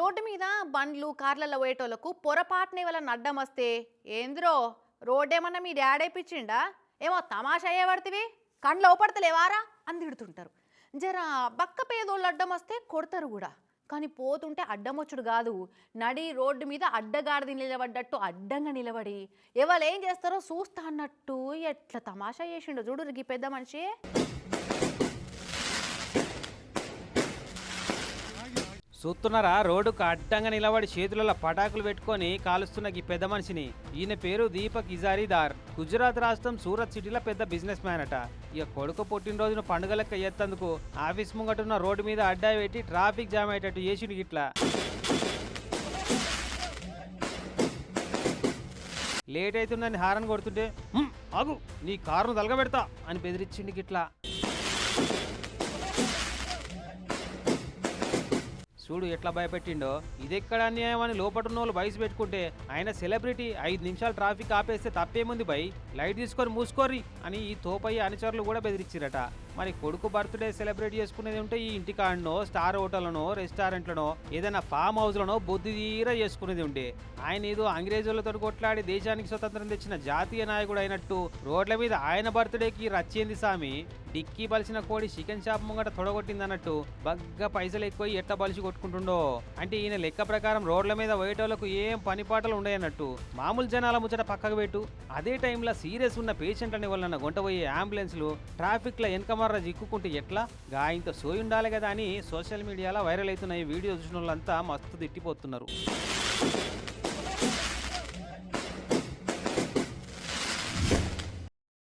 Road మీద బండ్లు కార్లలో పోయేటోళ్ళకు పొరపాటున వల్ల అడ్డం వస్తే? ఏంద్రో? రోడ్ ఏమన్నా మీ డాడీ పిచ్చిండా ఏమో తమాషా అయ్యేవాడితివి కండ్లు ఓపడతలేవారా అని తిడుతుంటారు. జర బక్క పేదోళ్ళు అడ్డం వస్తే కొడతారు కూడా. కానీ పోతుంటే అడ్డమొచ్చుడు కాదు. నడి రోడ్డు మీద అడ్డగాడిది నిలబడ్డట్టు అడ్డంగా నిలబడి ఎవరు ఏం చేస్తారో చూస్తా అన్నట్టు ఎట్లా తమాషా చేసిండో చూడు ఈ పెద్ద మనిషి. చూస్తున్నారా? రోడ్డుకు అడ్డంగా నిలబడి చేతులలో పటాకులు పెట్టుకొని కాలుస్తున్న ఈ పెద్ద మనిషిని. ఈయన పేరు దీపక్ ఇజారీదార్. గుజరాత్ రాష్ట్రం సూరత్ సిటీలో పెద్ద బిజినెస్ మ్యాన్ అట. ఇక కొడుకు పుట్టినరోజున పండుగ లెక్క ఎత్తందుకు ఆఫీస్ ముంగటున్న రోడ్డు మీద అడ్డా పెట్టి ట్రాఫిక్ జామ్ అయ్యేటట్టు చేసిండు ఇట్లా లేట్ అవుతుందని హారన్ కొడుతుంటే ఆగు నీ కారును తలగబెడతా అని బెదిరించిండు గిట్లా. చూడు ఎట్లా భయపెట్టిండో. ఇదెక్కడ అన్యాయం అని లోపటున్న వాళ్ళు వయసు పెట్టుకుంటే ఆయన సెలబ్రిటీ ఐదు నిమిషాలు ట్రాఫిక్ ఆపేస్తే తప్పేముంది బై లైట్ తీసుకొని మూసుకోర్రి అని ఈ తోపయ్య అనుచరులు కూడా బెదిరించిరట మరి కొడుకు బర్త్డే సెలబ్రేట్ చేసుకునేది ఉంటే ఈ ఇంటికాడనో స్టార్ హోటల్లోనో రెస్టారెంట్లనో ఏదైనా ఫామ్ హౌస్లోనో బుద్ధి తీర చేసుకునేది ఉండే. ఆయన ఏదో అంగ్రేజులతో కొట్లాడి దేశానికి స్వతంత్రం తెచ్చిన జాతీయ నాయకుడు అయినట్టు రోడ్ల మీద ఆయన బర్త్డేకి రచ్చేంది సామి. డిక్కీ బలిసిన కోడి చికెన్ షాప్ ముంగట తొడగొట్టిందన్నట్టు బగ్గ పైసలు ఎక్కువ ఎట్ట బలిసి కొట్టుకుంటుండో. అంటే ఈయన లెక్క ప్రకారం రోడ్ల మీద పోయేటోళ్ళకు ఏం పని పాటలు ఉండయన్నట్టు మామూలు జనాల ముచ్చట పక్కకు పెట్టు. అదే టైంలో సీరియస్ ఉన్న పేషెంట్లని వలన గుంటపోయే అంబులెన్స్లు ట్రాఫిక్ల లో వెనకమర్ర చిక్కుకుంటే ఎట్లా? గాయంతో సోయి ఉండాలి కదా అని సోషల్ మీడియాలో వైరల్ అవుతున్న ఈ వీడియో చూసిన వాళ్ళంతా మస్తు తిట్టిపోతున్నారు.